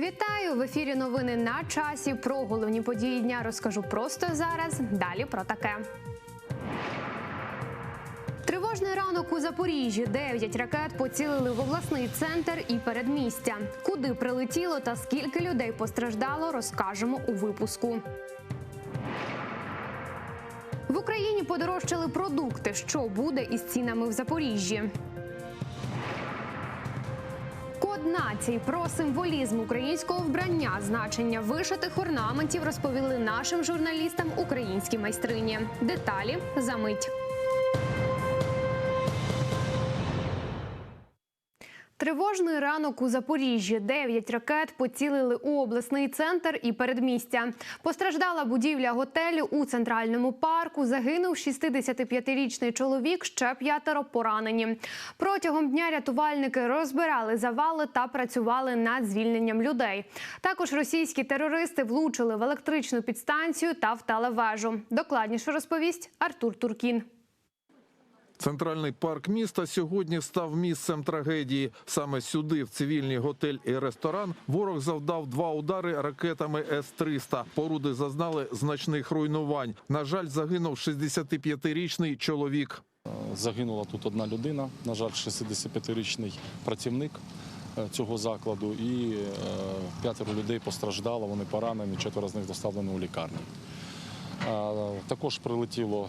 Вітаю в ефірі. Новини на часі. Про головні події дня розкажу просто зараз. Далі про таке. Тривожний ранок у Запоріжжі. Дев'ять ракет поцілили в обласний центр і передмістя. Куди прилетіло та скільки людей постраждало, розкажемо у випуску. В Україні подорожчали продукти. Що буде із цінами в Запоріжжі? Код націй про символізм українського вбрання, значення вишитих орнаментів розповіли нашим журналістам українські майстрині. Деталі за мить. Тривожний ранок у Запоріжжі. Дев'ять ракет поцілили у обласний центр і передмістя. Постраждала будівля готелю у центральному парку. Загинув 65-річний чоловік. Ще п'ятеро поранені. Протягом дня рятувальники розбирали завали та працювали над звільненням людей. Також російські терористи влучили в електричну підстанцію та в телевежу. Докладніше розповість Артур Туркін. Центральний парк міста сьогодні став місцем трагедії. Саме сюди, в цивільний готель і ресторан, ворог завдав два удари ракетами С-300. Поруди зазнали значних руйнувань. На жаль, загинув 65-річний чоловік. Загинула тут одна людина, на жаль, 65-річний працівник е, цього закладу, і е, п'ятеро людей постраждало, вони поранені, четверо з них доставлені у лікарню. Також прилетіло,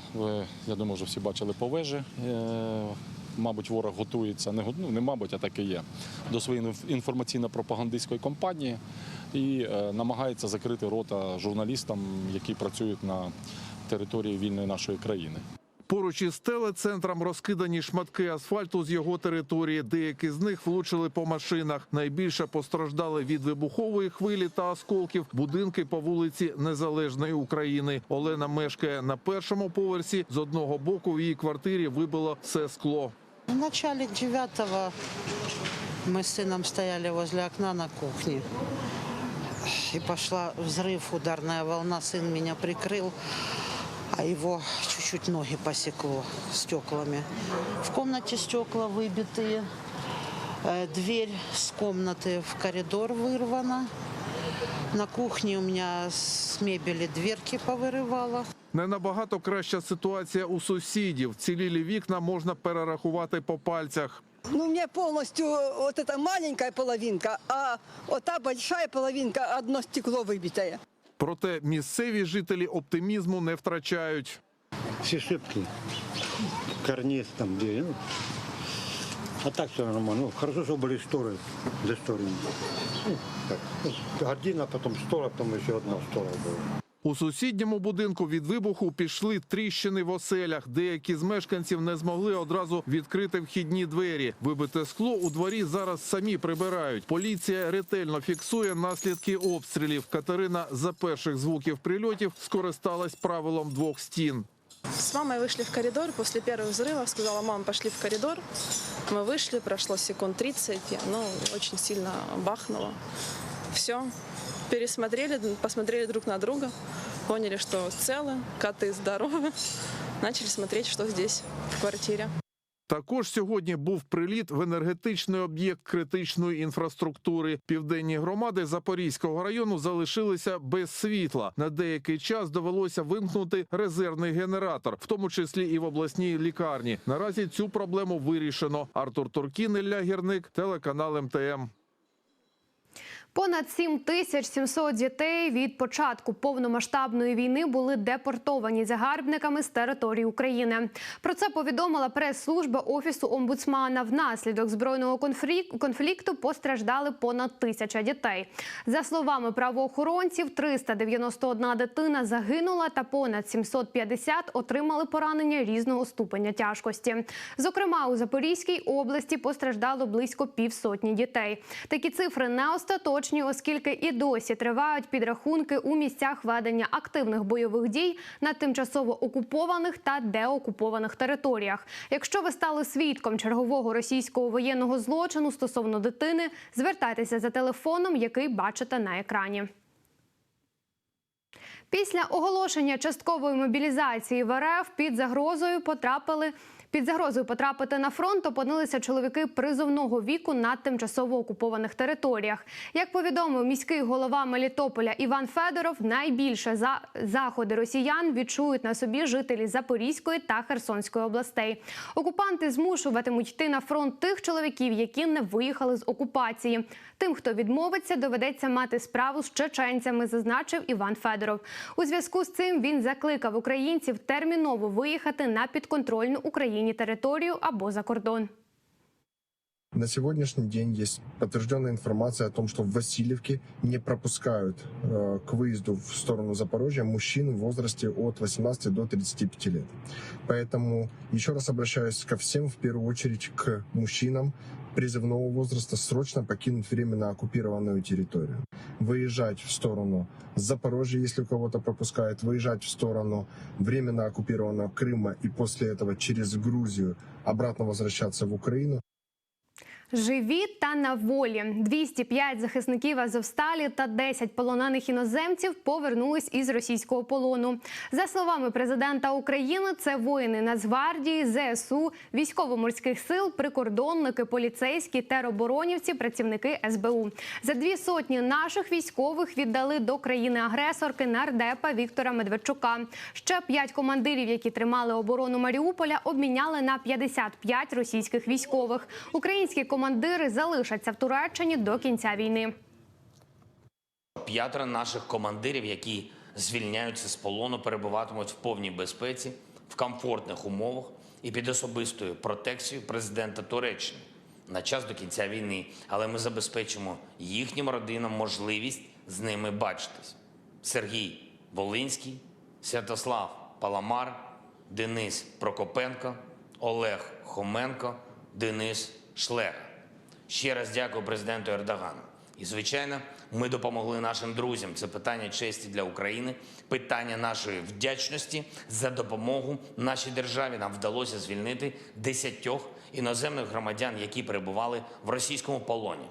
я думаю, вже всі бачили по вежі. Е, Мабуть, ворог готується, не, ну, не мабуть, а так і є, до своєї інформаційно-пропагандистської кампанії і е, намагається закрити рота журналістам, які працюють на території вільної нашої країни. Поруч із телецентром розкидані шматки асфальту з його території. Деякі з них влучили по машинах. Найбільше постраждали від вибухової хвилі та осколків будинки по вулиці Незалежної України. Олена мешкає на першому поверсі. З одного боку в її квартирі вибило все скло. В начале девятого мы с сыном стояли возле окна на кухне. И пошла взрыв, ударная волна. Сын меня прикрыл, а его чуть-чуть ноги посекло стеклами. В комнате стекла выбитые. Э, Дверь с комнаты в коридор вырвана. На кухне у меня с мебели дверки повырывала. Не набагато краща ситуація у сусідів. Цілілі вікна можна перерахувати по пальцях. Ну, у меня полностью вот эта маленькая половинка, а вот та большая половинка, одно стекло выбитое. Проте місцеві жителі оптимізму не втрачають. все шибки, карниз там где, ну, а так все нормально. Ну, хорошо, что были шторы для шторы. Ну, так, ну, гордина, потом штора, потом еще одна штора была. У сусідньому будинку від вибуху пішли тріщини в оселях. Деякі з мешканців не змогли одразу відкрити вхідні двері. Вибите скло у дворі зараз самі прибирають. Поліція ретельно фіксує наслідки обстрілів. Катерина за перших звуків прильотів скористалась правилом двох стін. С мамой вышли в коридор после первых взрывов. Сказала, мам, пошли в коридор. Мы вышли, прошло секунд 30, и оно очень сильно бахнуло. Все. Пересмотрели, посмотрели друг на друга, поняли, что целы, коты здоровы. Начали смотреть, что здесь, в квартире. Також сьогодні був приліт в енергетичний об'єкт критичної інфраструктури. Південні громади Запорізького району залишилися без світла. На деякий час довелося вимкнути резервний генератор, в тому числі і в обласній лікарні. Наразі цю проблему вирішено. Артур Туркін, Ілля Гірник, телеканал МТМ. Понад 7700 дітей від початку повномасштабної війни були депортовані загарбниками з території України. Про це повідомила прес-служба офісу омбудсмана. Внаслідок збройного конфлікту постраждали понад тисяча дітей. За словами правоохоронців, 391 дитина загинула та понад 750 отримали поранення різного ступеня тяжкості. Зокрема, у Запорізькій області постраждало близько півсотні дітей. Такі цифри не остаточні, оскільки і досі тривають підрахунки у місцях ведення активних бойових дій на тимчасово окупованих та деокупованих територіях. Якщо ви стали свідком чергового російського воєнного злочину стосовно дитини, звертайтеся за телефоном, який бачите на екрані. Після оголошення часткової мобілізації в РФ під загрозою потрапили Під загрозою потрапити на фронт опинилися чоловіки призовного віку на тимчасово окупованих територіях. Як повідомив міський голова Мелітополя Іван Федоров, найбільше за заходи росіян відчують на собі жителі Запорізької та Херсонської областей. Окупанти змушуватимуть йти на фронт тих чоловіків, які не виїхали з окупації. Тим, хто відмовиться, доведеться мати справу з чеченцями, зазначив Іван Федоров. У зв'язку з цим він закликав українців терміново виїхати на підконтрольну Україні територію або за кордон. На сегодняшний день есть подтвержденная информация о том, что в Васильевке не пропускают э, к выезду в сторону Запорожья мужчин в возрасте от 18 до 35 лет. Поэтому еще раз обращаюсь ко всем, в первую очередь к мужчинам призывного возраста, срочно покинуть временно оккупированную территорию. Выезжать в сторону Запорожья, если у кого-то пропускают, выезжать в сторону временно оккупированного Крыма и после этого через Грузию обратно возвращаться в Украину. Живі та на волі 205 захисників Азовсталі та 10 полонених іноземців повернулись із російського полону. За словами президента України, це воїни Нацгвардії, ЗСУ, військово-морських сил, прикордонники, поліцейські, тероборонівці, працівники СБУ. За дві сотні наших військових віддали до країни-агресорки нардепа Віктора Медведчука. Ще п'ять командирів, які тримали оборону Маріуполя, обміняли на 55 російських військових. Українські командири залишаться в Туреччині до кінця війни. П'ятеро наших командирів, які звільняються з полону, перебуватимуть в повній безпеці, в комфортних умовах і під особистою протекцією президента Туреччини на час до кінця війни. Але ми забезпечимо їхнім родинам можливість з ними бачитись. Сергій Волинський, Святослав Паламар, Денис Прокопенко, Олег Хоменко, Денис Шлега. Ще раз дякую президенту Ердогану. І, звичайно, ми допомогли нашим друзям. Це питання честі для України, питання нашої вдячності за допомогу нашій державі. Нам вдалося звільнити десятьох іноземних громадян, які перебували в російському полоні.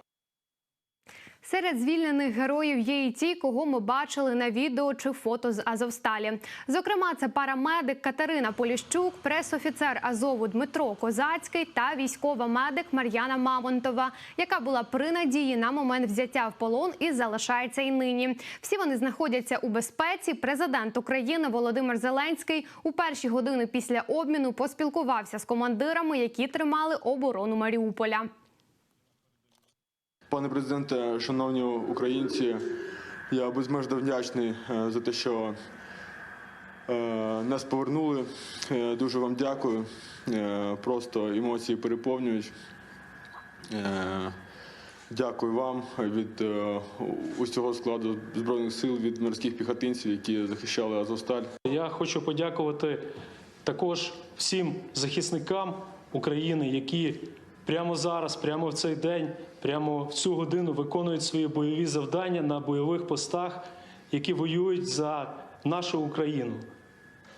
Серед звільнених героїв є і ті, кого ми бачили на відео чи фото з Азовсталі. Зокрема, це парамедик Катерина Поліщук, пресофіцер Азову Дмитро Козацький та військова медик Мар'яна Мамонтова, яка була при надії на момент взяття в полон і залишається і нині. Всі вони знаходяться у безпеці. Президент України Володимир Зеленський у перші години після обміну поспілкувався з командирами, які тримали оборону Маріуполя. Пане президенте, шановні українці, я безмежно вдячний е, за те, що е, нас повернули. Е, Дуже вам дякую. Просто емоції переповнюють. Дякую вам від усього складу збройних сил, від морських піхотинців, які захищали Азовсталь. Я хочу подякувати також всім захисникам України, які прямо зараз, прямо в цей день, прямо в цю годину виконують свої бойові завдання на бойових постах, які воюють за нашу Україну.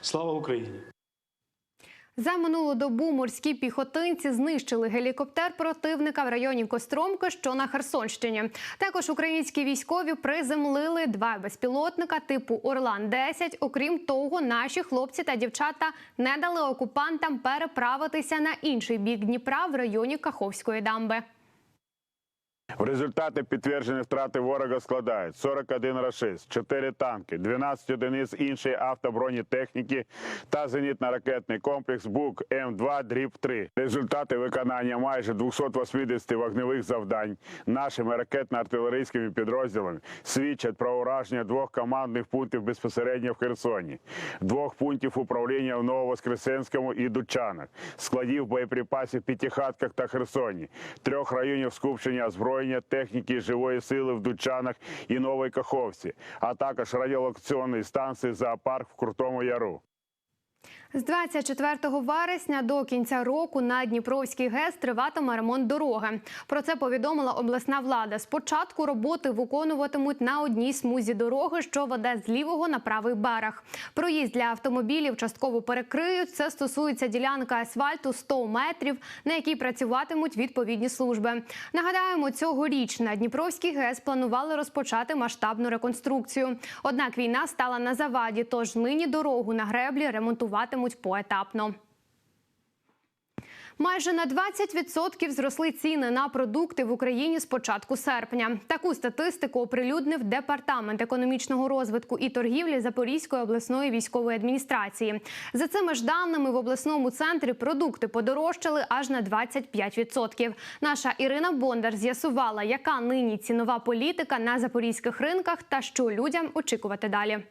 Слава Україні! За минулу добу морські піхотинці знищили гелікоптер противника в районі Костромки, що на Херсонщині. Також українські військові приземлили два безпілотника типу Орлан 10 Окрім того, наші хлопці та дівчата не дали окупантам переправитися на інший бік Дніпра в районі Каховської дамби. В результаті підтверджені втрати ворога складають 41 рашист, 4 танки, 12 одиниць іншої автобронетехніки та зенітно-ракетний комплекс БУК М2 дріб 3 Результати виконання майже 280 вогневих завдань нашими ракетно-артилерійськими підрозділами свідчать про ураження двох командних пунктів безпосередньо в Херсоні, двох пунктів управління в Нововоскресенському і Дучанах, складів боєприпасів в П'ятихатках та Херсоні, трьох районів скупчення озброєння, техніки живої сили в Дучанах і Новій Каховці, а також радіолокаційної станції зоопарк в Крутому Яру. З 24 вересня до кінця року на Дніпровський ГЕС триватиме ремонт дороги. Про це повідомила обласна влада. Спочатку роботи виконуватимуть на одній смузі дороги, що веде з лівого на правий берег. Проїзд для автомобілів частково перекриють. Це стосується ділянки асфальту 100 метрів, на якій працюватимуть відповідні служби. Нагадаємо, цьогоріч на Дніпровський ГЕС планували розпочати масштабну реконструкцію. Однак війна стала на заваді, тож нині дорогу на греблі ремонтуватимуть поетапно. Майже на 20% зросли ціни на продукти в Україні з початку серпня. Таку статистику оприлюднив департамент економічного розвитку і торгівлі Запорізької обласної військової адміністрації. За цими ж даними в обласному центрі продукти подорожчали аж на 25%. Наша Ірина Бондар з'ясувала, яка нині цінова політика на запорізьких ринках та що людям очікувати далі.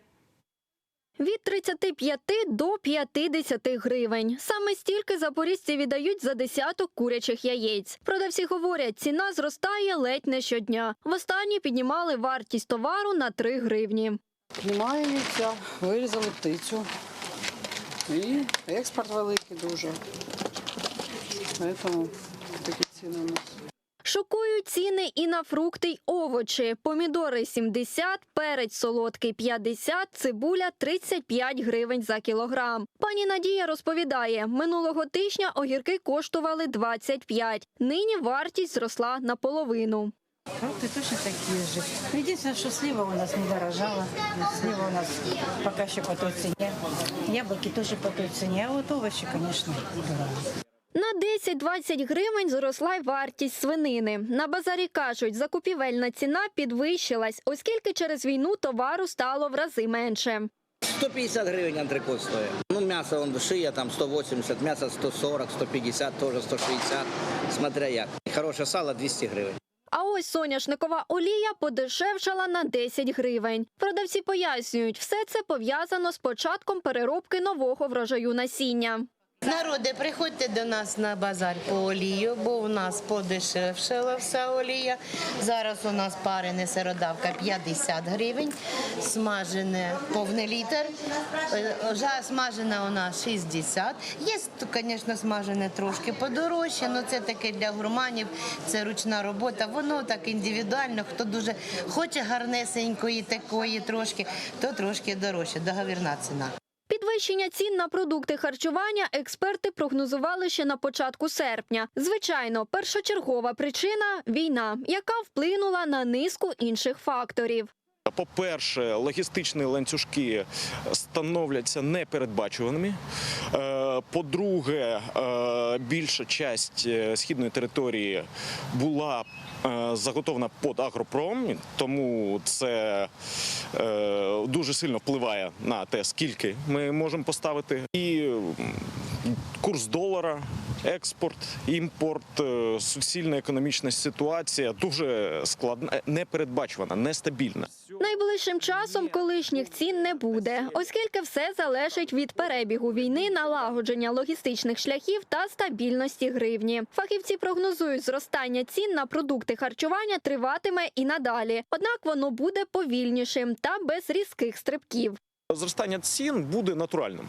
Від 35 до 50 гривень. Саме стільки запоріжці віддають за десяток курячих яєць. Продавці говорять, ціна зростає ледь не щодня. Востаннє піднімали вартість товару на 3 гривні. Немає яйця, вирізали птицю. І експорт великий дуже. Тому такі ціни у нас. Шокують ціни і на фрукти й овочі. Помідори 70, перець солодкий 50, цибуля 35 гривень за кілограм. Пані Надія розповідає, минулого тижня огірки коштували 25. Нині вартість зросла наполовину. Фрукты точно такие же. Единственное, что слива у нас не дорожала. Слива у нас пока еще по той цене. Яблоки тоже по той цене. А вот овощи, конечно, дорого. На 10-20 гривень зросла й вартість свинини. На базарі кажуть, закупівельна ціна підвищилась, оскільки через війну товару стало в рази менше. 150 гривень антрикот стоїть. Ну, м'ясо, он, шия там 180, м'ясо 140, 150, теж 160, смотря як. Хороше сало 200 гривень. А ось соняшникова олія подешевшала на 10 гривень. Продавці пояснюють, все це пов'язано з початком переробки нового врожаю насіння. Народи, приходьте до нас на базар по олію, бо у нас подешевшала вся олія. Зараз у нас парене сиродавка 50 гривень, смажене повний літр, е, смажена у нас 60. Є, звісно, смажене трошки подорожче, але це таке для гурманів, це ручна робота. Воно так індивідуально, хто дуже хоче гарнесенької такої трошки, то трошки дорожче, договірна ціна. Підвищення цін на продукти харчування експерти прогнозували ще на початку серпня. Звичайно, першочергова причина війна, яка вплинула на низку інших факторів. По-перше, логістичні ланцюжки становляться непередбачуваними. Е, По-друге, е, більша часть е, східної території була заготована заготовлена під агропром, тому це е, дуже сильно впливає на те, скільки ми можемо поставити. І курс долара, експорт, імпорт, е, суцільна економічна ситуація дуже складна, непередбачувана, нестабільна. Найближчим часом колишніх цін не буде, оскільки все залежить від перебігу війни, налагодження логістичних шляхів та стабільності гривні. Фахівці прогнозують, зростання цін на продукти харчування триватиме і надалі. Однак воно буде повільнішим та без різких стрибків. Зростання цін буде натуральним.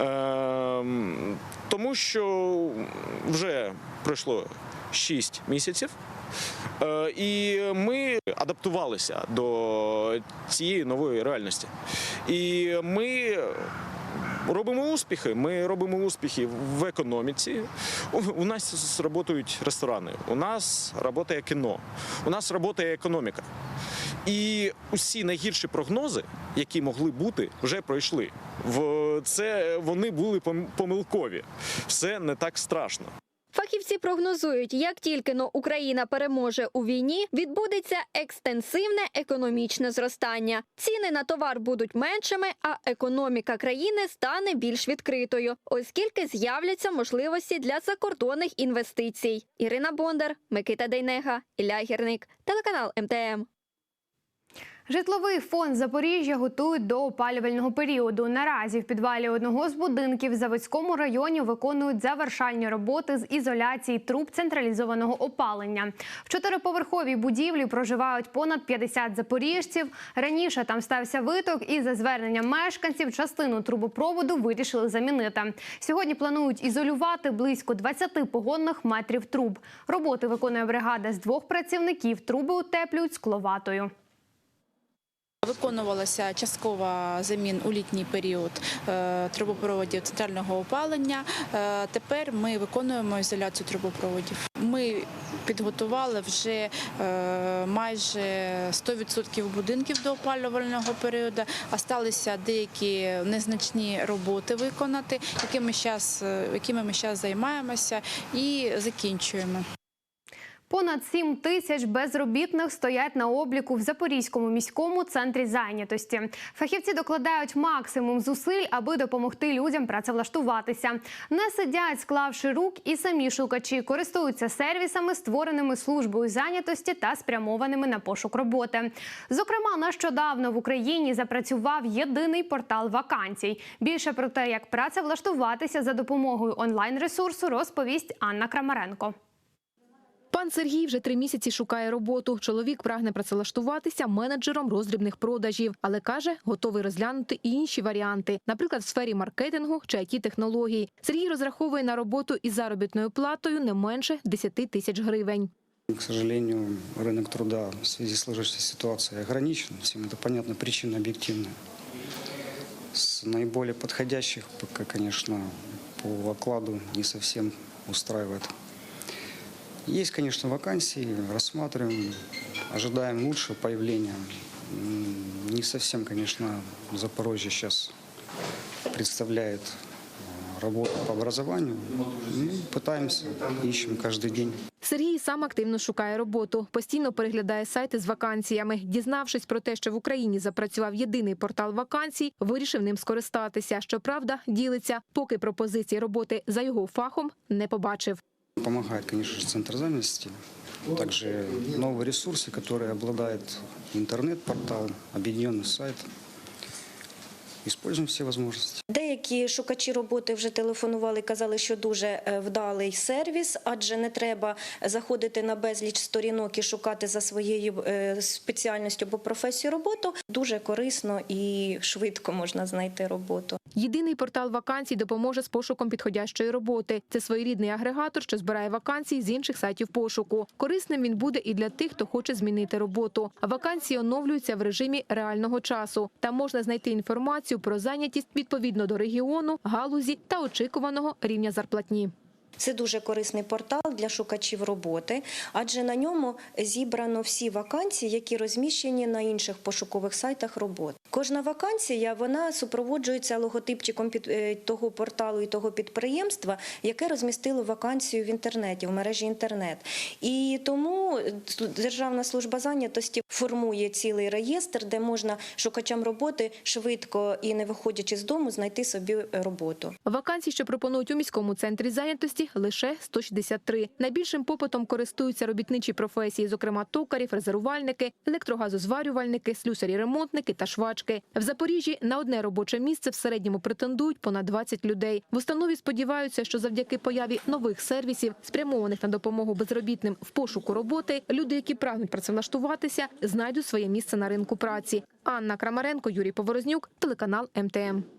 Ем, тому що вже пройшло 6 місяців, е, і ми адаптувалися до цієї нової реальності. І ми робимо успіхи. Ми робимо успіхи в економіці. У, нас працюють ресторани, у нас працює кіно, у нас працює економіка. І усі найгірші прогнози, які могли бути, вже пройшли. В це вони були пом- помилкові. Все не так страшно. Фахівці прогнозують, як тільки но Україна переможе у війні, відбудеться екстенсивне економічне зростання. Ціни на товар будуть меншими, а економіка країни стане більш відкритою, оскільки з'являться можливості для закордонних інвестицій. Ірина Бондар, Микита Дейнега, Ілля Гірник, телеканал МТМ. Житловий фонд Запоріжжя готують до опалювального періоду. Наразі в підвалі одного з будинків в Заводському районі виконують завершальні роботи з ізоляції труб централізованого опалення. В чотириповерховій будівлі проживають понад 50 запоріжців. Раніше там стався виток, і за зверненням мешканців частину трубопроводу вирішили замінити. Сьогодні планують ізолювати близько 20 погонних метрів труб. Роботи виконує бригада з двох працівників. Труби утеплюють скловатою. Виконувалася часткова замін у літній період е, трубопроводів центрального опалення. Е, Тепер ми виконуємо ізоляцію трубопроводів. Ми підготували вже е, майже 100% будинків до опалювального періоду. Осталися деякі незначні роботи виконати, якими ми зараз займаємося і закінчуємо. Понад 7 тисяч безробітних стоять на обліку в Запорізькому міському центрі зайнятості. Фахівці докладають максимум зусиль, аби допомогти людям працевлаштуватися. Не сидять, склавши рук, і самі шукачі користуються сервісами, створеними службою зайнятості та спрямованими на пошук роботи. Зокрема, нещодавно в Україні запрацював єдиний портал вакансій. Більше про те, як працевлаштуватися за допомогою онлайн-ресурсу, розповість Анна Крамаренко. Пан Сергій вже три місяці шукає роботу. Чоловік прагне працевлаштуватися менеджером роздрібних продажів, але каже, готовий розглянути і інші варіанти, наприклад, в сфері маркетингу чи it технологій. Сергій розраховує на роботу із заробітною платою не менше 10 тисяч гривень. К сожалению, рынок труда в связи с сложившейся ситуацией ограничен. Всем это понятно, причина объективная. С наиболее подходящих пока, конечно, по окладу не совсем устраивает. Есть, конечно, вакансии, рассматриваем, ожидаем лучшего появления. М, Не совсем, конечно, Запорожье сейчас представляет э, работу по образованию. Ну, пытаемся, ищем каждый день. Сергій сам активно шукає роботу, постійно переглядає сайти з вакансіями. Дізнавшись про те, що в Україні запрацював єдиний портал вакансій, вирішив ним скористатися. Щоправда, ділиться, поки пропозиції роботи за його фахом не побачив. Помогает, конечно же, Центр занятости. Также новые ресурсы, которые обладает интернет-портал, объединенный сайт. Используем все возможности. Деякі шукачі роботи вже телефонували, казали, що дуже е, вдалий сервіс, адже не треба заходити на безліч сторінок і шукати за своєю е, спеціальністю або професією роботу. Дуже корисно і швидко можна знайти роботу. Єдиний портал вакансій допоможе з пошуком підходящої роботи. Це своєрідний агрегатор, що збирає вакансії з інших сайтів пошуку. Корисним він буде і для тих, хто хоче змінити роботу. Вакансії оновлюються в режимі реального часу. Там можна знайти інформацію про зайнятість відповідно до регіону, галузі та очікуваного рівня зарплатні. Це дуже корисний портал для шукачів роботи, адже на ньому зібрано всі вакансії, які розміщені на інших пошукових сайтах робот. Кожна вакансія вона супроводжується логотипчиком під е, того порталу і того підприємства, яке розмістило вакансію в інтернеті, в мережі інтернет. І тому Державна служба зайнятості формує цілий реєстр, де можна шукачам роботи швидко і не виходячи з дому знайти собі роботу. Вакансій, що пропонують у міському центрі зайнятості, лише 163. Найбільшим попитом користуються робітничі професії, зокрема токарі, фрезерувальники, електрогазозварювальники, слюсарі-ремонтники та швачки. В Запоріжжі на одне робоче місце в середньому претендують понад 20 людей. В установі сподіваються, що завдяки появі нових сервісів, спрямованих на допомогу безробітним в пошуку роботи, люди, які прагнуть працевлаштуватися, знайдуть своє місце на ринку праці. Анна Крамаренко, Юрій Поворознюк, телеканал МТМ.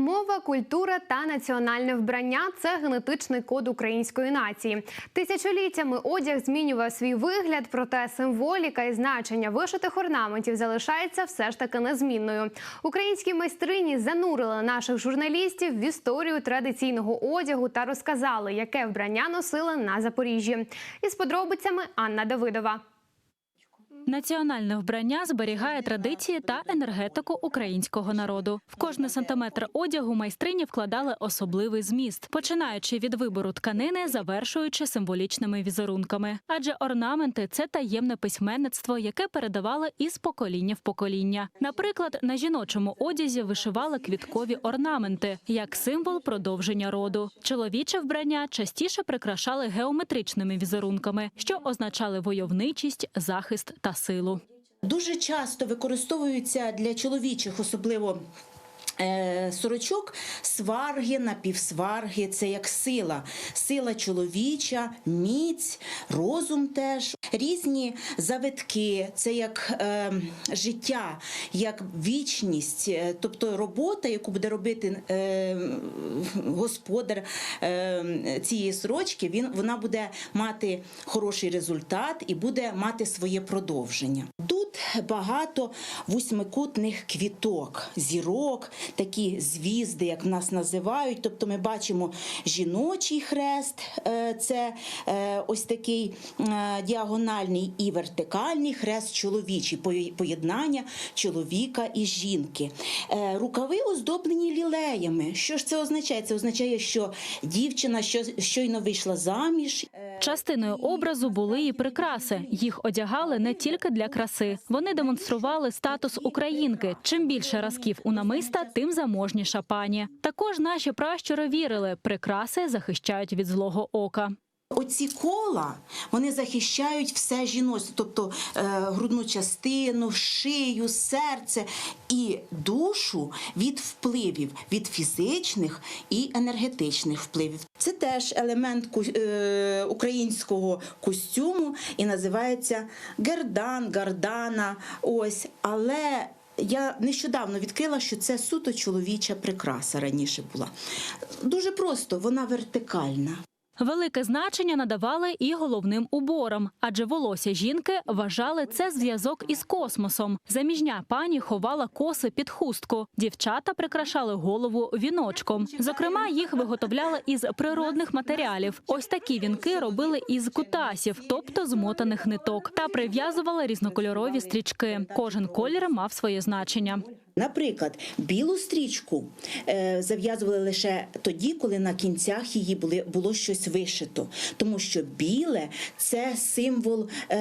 Мова, культура та національне вбрання це генетичний код української нації. Тисячоліттями одяг змінював свій вигляд, проте символіка і значення вишитих орнаментів залишається все ж таки незмінною. Українські майстрині занурили наших журналістів в історію традиційного одягу та розказали, яке вбрання носили на Запоріжжі. Із подробицями Анна Давидова. Національне вбрання зберігає традиції та енергетику українського народу. В кожний сантиметр одягу майстрині вкладали особливий зміст, починаючи від вибору тканини, завершуючи символічними візерунками. Адже орнаменти це таємне письменництво, яке передавали із покоління в покоління. Наприклад, на жіночому одязі вишивали квіткові орнаменти як символ продовження роду. Чоловіче вбрання частіше прикрашали геометричними візерунками, що означали войовничість, захист та силу. Дуже часто використовуються для чоловічих, особливо. е, Сорочок, сварги, напівсварги це як сила, сила чоловіча, міць, розум теж. Різні завитки, це як е, життя, як вічність, е, тобто робота, яку буде робити е, господар е, цієї сорочки, він вона буде мати хороший результат і буде мати своє продовження. Тут багато восьмикутних квіток, зірок, такі звізди, як в нас називають. Тобто ми бачимо жіночий хрест, е, це е, ось такий е, діагональний і вертикальний хрест чоловічий, поєднання чоловіка і жінки. Е, Рукави оздоблені лілеями. Що ж це означає? Це означає, що дівчина що- щойно вийшла заміж. Частиною образу були і прикраси. Їх одягали не тільки для краси. Вони демонстрували статус українки. Чим більше разків у намиста, тим заможніша пані. Також наші пращури вірили, прикраси захищають від злого ока. Оці кола вони захищають все жіноцтво, тобто е, грудну частину, шию, серце і душу від впливів, від фізичних і енергетичних впливів. Це теж елемент е, українського костюму і називається гердан, гардана. Ось, але. Я нещодавно відкрила, що це суто чоловіча прикраса раніше була. Дуже просто, вона вертикальна. Велике значення надавали і головним уборам, адже волосся жінки вважали це зв'язок із космосом. Заміжня пані ховала коси під хустку. Дівчата прикрашали голову віночком. Зокрема, їх виготовляли із природних матеріалів. Ось такі вінки робили із кутасів, тобто змотаних ниток, та прив'язували різнокольорові стрічки. Кожен колір мав своє значення. Наприклад, білу стрічку е, зав'язували лише тоді, коли на кінцях її було щось вишито. Тому що біле це символ е,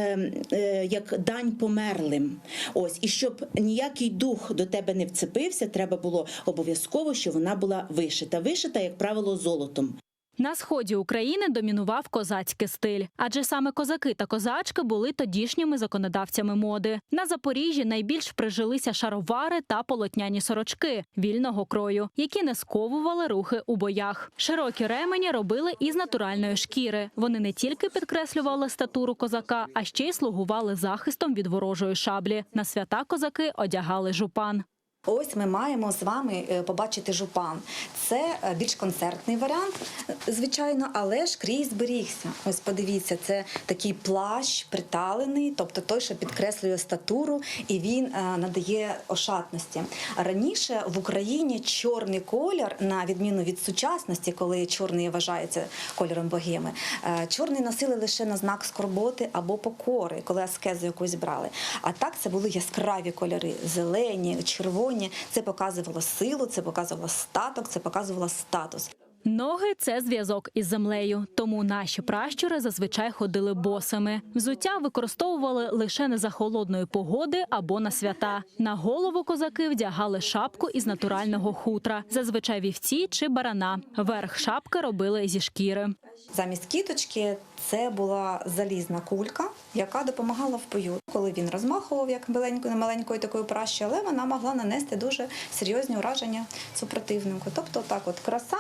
е, як дань померлим. Ось, і щоб ніякий дух до тебе не вцепився, треба було обов'язково, щоб вона була вишита. Вишита, як правило, золотом. На сході України домінував козацький стиль, адже саме козаки та козачки були тодішніми законодавцями моди. На Запоріжжі найбільш прижилися шаровари та полотняні сорочки вільного крою, які не сковували рухи у боях. Широкі ремені робили із натуральної шкіри. Вони не тільки підкреслювали статуру козака, а ще й слугували захистом від ворожої шаблі. На свята козаки одягали жупан. Ось ми маємо з вами е, побачити жупан. Це е, більш концертний варіант, е, звичайно, але ж крізь зберігся. Ось подивіться, це такий плащ приталений, тобто той, що підкреслює статуру, і він надає ошатності. Раніше в Україні чорний колір, на відміну від сучасності, коли чорний вважається кольором богеми, е, чорний носили лише на знак скорботи або покори, коли аскезу якусь брали. А так це були яскраві кольори: зелені, червоні. Це показувало силу, це показувало статок, це показувало статус. Ноги це зв'язок із землею, тому наші пращури зазвичай ходили босими. Взуття використовували лише не за холодної погоди або на свята. На голову козаки вдягали шапку із натурального хутра, зазвичай вівці чи барана. Верх шапки робили зі шкіри. Замість кіточки це була залізна кулька, яка допомагала в бою. Коли він розмахував як маленькою маленькою такою пращою, але вона могла нанести дуже серйозні ураження супротивнику. Тобто, так, от краса,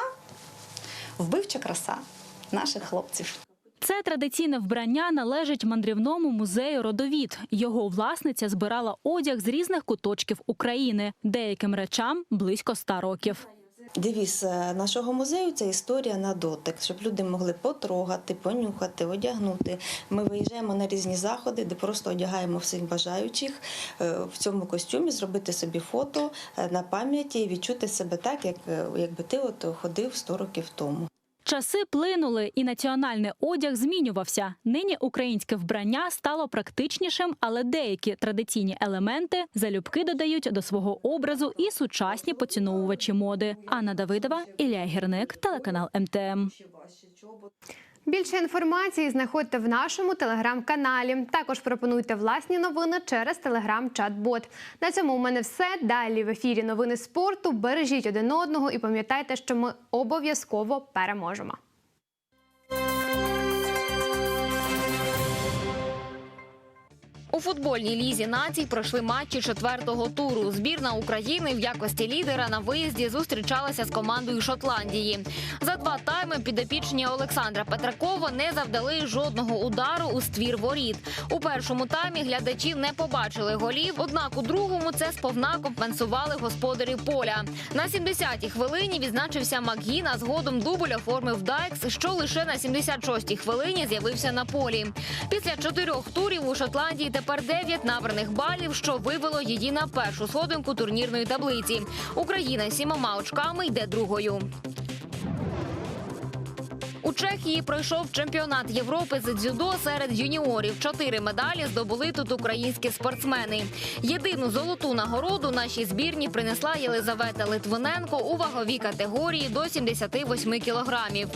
вбивча краса наших хлопців. Це традиційне вбрання належить мандрівному музею Родовід. Його власниця збирала одяг з різних куточків України. Деяким речам близько ста років. Девіз е, нашого музею це історія на дотик, щоб люди могли потрогати, понюхати, одягнути. Ми виїжджаємо на різні заходи, де просто одягаємо всіх бажаючих е, в цьому костюмі, зробити собі фото е, на пам'яті і відчути себе так, як якби ти от ходив 100 років тому. Часи плинули, і національний одяг змінювався. Нині українське вбрання стало практичнішим, але деякі традиційні елементи залюбки додають до свого образу і сучасні поціновувачі моди. Анна Давидова, Ілля Гірник, телеканал МТМ. Більше інформації знаходьте в нашому телеграм-каналі. Також пропонуйте власні новини через телеграм-чат-бот. На цьому у мене все. Далі в ефірі новини спорту. Бережіть один одного і пам'ятайте, що ми обов'язково переможемо. У футбольній лізі націй пройшли матчі четвертого туру. Збірна України в якості лідера на виїзді зустрічалася з командою Шотландії. За два тайми підопічні Олександра Петракова не завдали жодного удару у ствір воріт. У першому таймі глядачі не побачили голів. Однак у другому це сповна компенсували господарі поля. На 70-й хвилині відзначився Макгін, а згодом дубль оформив Дайкс, що лише на 76-й хвилині з'явився на полі. Після чотирьох турів у Шотландії тепер 9 набраних балів, що вивело її на першу сходинку турнірної таблиці. Україна сімома очками йде другою. У Чехії пройшов чемпіонат Європи з дзюдо серед юніорів. Чотири медалі здобули тут українські спортсмени. Єдину золоту нагороду нашій збірні принесла Єлизавета Литвиненко у ваговій категорії до 78 кілограмів.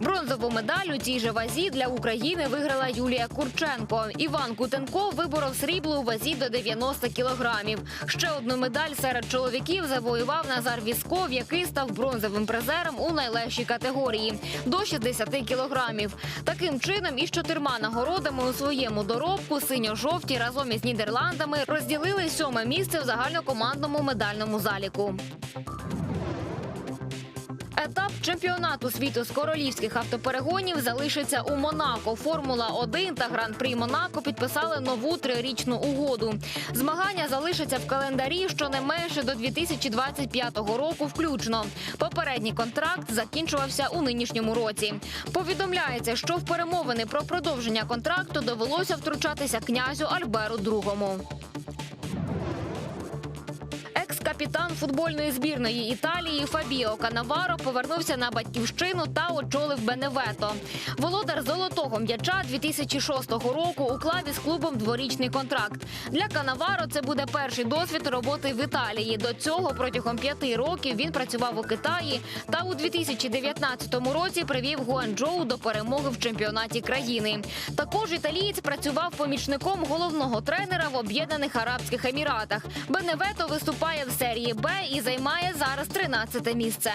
Бронзову медаль у цій же вазі для України виграла Юлія Курченко. Іван Кутенко виборов срібло у вазі до 90 кілограмів. Ще одну медаль серед чоловіків завоював Назар Вісков, який став бронзовим призером у найлегшій категорії до 60 кілограмів. Таким чином, із чотирма нагородами у своєму доробку синьо-жовті разом із Нідерландами розділили сьоме місце в загальнокомандному медальному заліку. Етап чемпіонату світу з королівських автоперегонів залишиться у Монако. Формула 1 та гран-прі Монако підписали нову трирічну угоду. Змагання залишаться в календарі щонайменше до 2025 року, включно. Попередній контракт закінчувався у нинішньому році. Повідомляється, що в перемовини про продовження контракту довелося втручатися князю Альберу II. Екс-капітан футбольної збірної Італії Фабіо Канаваро повернувся на батьківщину та очолив Беневето. Володар золотого м'яча 2006 року уклав із клубом дворічний контракт. Для Канаваро це буде перший досвід роботи в Італії. До цього протягом п'яти років він працював у Китаї та у 2019 році привів Гуанчжоу до перемоги в чемпіонаті країни. Також італієць працював помічником головного тренера в Об'єднаних Арабських Еміратах. Беневето виступає в серії Б і займає зараз 13 місце.